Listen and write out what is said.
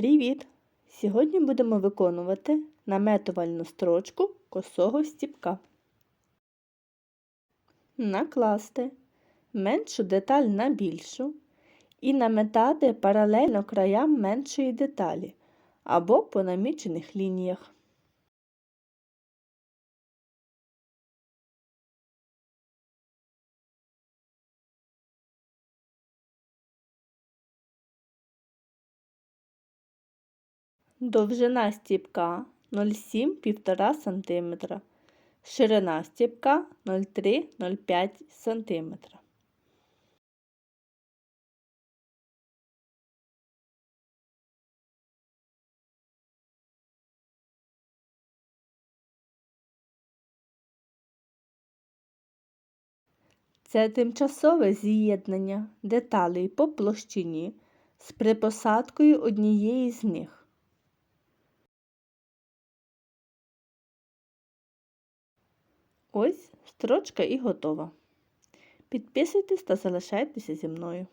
Привіт! Сьогодні будемо виконувати наметувальну строчку косого стіпка. Накласти меншу деталь на більшу і наметати паралельно краям меншої деталі або по намічених лініях. Довжина стіпка 0,7-1,5 см, ширина стіпка 0,3-0,5 см. Це тимчасове з'єднання деталей по площині з припосадкою однієї з них. Ось строчка і готова. Підписуйтесь та залишайтеся зі мною.